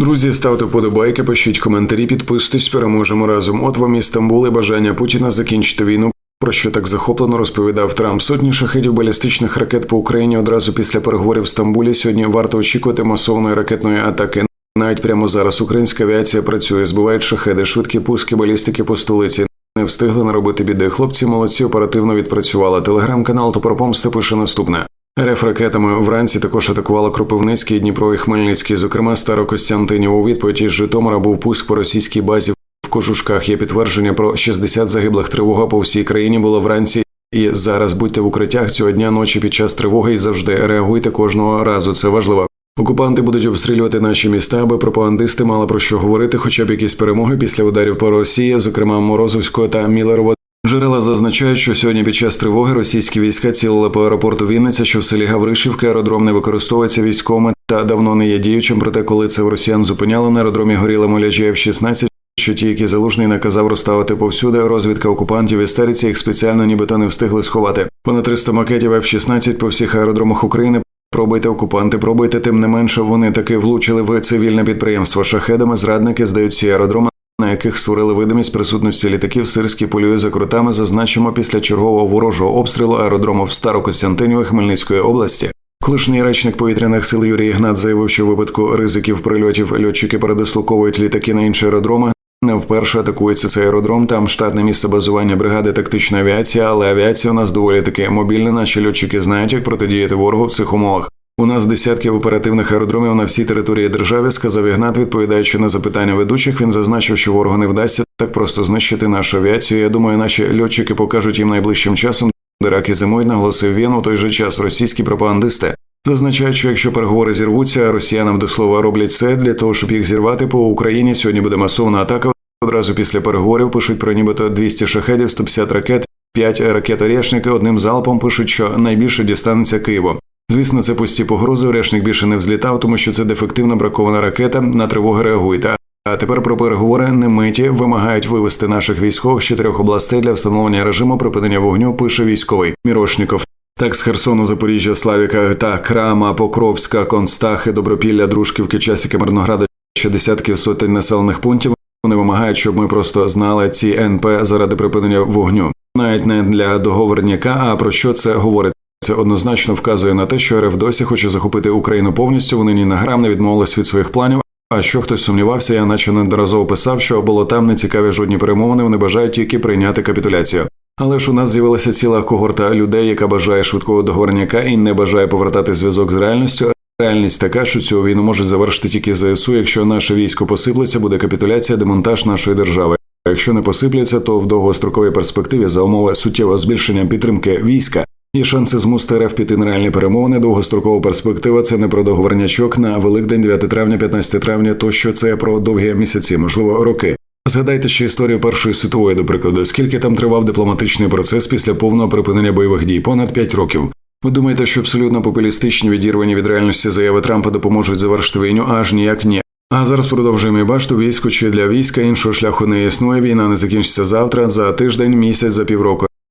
Друзі, ставте вподобайки, пишіть коментарі, підписуйтесь, переможемо разом. От вам і Стамбул і бажання Путіна закінчити війну. Про що так захоплено розповідав Трамп. Сотні шахедів балістичних ракет по Україні одразу після переговорів в Стамбулі. Сьогодні варто очікувати масовної ракетної атаки. Навіть прямо зараз українська авіація працює, збивають шахеди, швидкі пуски балістики по столиці. Не встигли наробити біди. Хлопці молодці оперативно відпрацювали. Телеграм-канал Топорпомсти пише наступне. РФ ракетами вранці також атакувала Кропивницький, Дніпро і Хмельницький. Зокрема, Старокостянтинів у відповідь із Житомира був пуск по російській базі в Кожушках. Є підтвердження про 60 загиблих. Тривога по всій країні була вранці. І зараз будьте в укриттях цього дня ночі під час тривоги і завжди реагуйте кожного разу. Це важливо. Окупанти будуть обстрілювати наші міста, аби пропагандисти мали про що говорити, хоча б якісь перемоги після ударів по Росії, зокрема Морозовського та Мілерово. Джерела зазначають, що сьогодні під час тривоги російські війська цілили по аеропорту Вінниця, що в селі Гавришівка аеродром не використовується військовими та давно не є діючим. Проте, коли це в росіян зупиняли на аеродромі горіли моляжі F-16, що ті, які залужний наказав розставити повсюди, розвідка окупантів істериці їх спеціально нібито не встигли сховати. Понад 300 макетів F-16 по всіх аеродромах України. Пробуйте окупанти, пробуйте, тим не менше вони таки влучили в цивільне підприємство шахедами. Зрадники здають ці аеродроми, на яких створили видимість присутності літаків. Сирський полює за крутами. Зазначимо після чергового ворожого обстрілу аеродрому в Старокостянтиніві Хмельницької області. Колишній речник повітряних сил Юрій Ігнат заявив, що в випадку ризиків прильотів льотчики передислоковують літаки на інші аеродроми. Не вперше атакується цей аеродром. Там штатне місце базування бригади тактичної авіації, але авіація у нас доволі таки мобільна. Наші льотчики знають, як протидіяти ворогу в цих умовах. У нас десятки оперативних аеродромів на всій території держави, сказав Ігнат, відповідаючи на запитання ведучих. Він зазначив, що ворогу не вдасться так просто знищити нашу авіацію. Я думаю, наші льотчики покажуть їм найближчим часом. де раки зимують, наголосив він у той же час російські пропагандисти. Зазначають, що якщо переговори зірвуться, росіянам до слова роблять все для того, щоб їх зірвати по Україні. Сьогодні буде масована атака. Одразу після переговорів пишуть про нібито 200 шахедів, 150 ракет, 5 ракет «Орєшника». Одним залпом пишуть, що найбільше дістанеться Києву. Звісно, це пусті погрози. Орешник більше не взлітав, тому що це дефективна бракована ракета. На тривоги реагуйте. А тепер про переговори немиті вимагають вивести наших військових з чотирьох областей для встановлення режиму припинення вогню. Пише військовий Мірошніков. Так, з Херсону, Запоріжжя, Славіка та Крама, Покровська, Констахи, Добропілля, Дружківки, Часики, Мирнограда, ще десятків сотень населених пунктів. Вони вимагають, щоб ми просто знали ці НП заради припинення вогню, навіть не для договорняка. А про що це говорить? Це однозначно вказує на те, що РФ досі хоче захопити Україну повністю. Вони ні на грам не відмовились від своїх планів. А що хтось сумнівався, я наче неодноразово писав, що болотам не цікаві жодні перемовини. Вони бажають тільки прийняти капітуляцію. Але ж у нас з'явилася ціла когорта людей, яка бажає швидкого договорняка і не бажає повертати зв'язок з реальністю. Реальність така, що цю війну можуть завершити тільки ЗСУ. Якщо наше військо посиплеться, буде капітуляція, демонтаж нашої держави. А якщо не посипляться, то в довгостроковій перспективі за умови суттєвого збільшення підтримки війська є шанси змусити РФ піти на реальні перемовини. Довгострокова перспектива це не про договорнячок на Великдень, 9 травня, 15 травня, тощо це про довгі місяці, можливо, роки. Згадайте ще історію Першої світової, до прикладу, скільки там тривав дипломатичний процес після повного припинення бойових дій, понад 5 років. Ви думаєте, що абсолютно популістичні відірвані від реальності заяви Трампа допоможуть завершити війну? Аж ніяк ні. А зараз продовжуємо і бачити військо чи для війська іншого шляху не існує. Війна не закінчиться завтра, за тиждень, місяць, за півроку.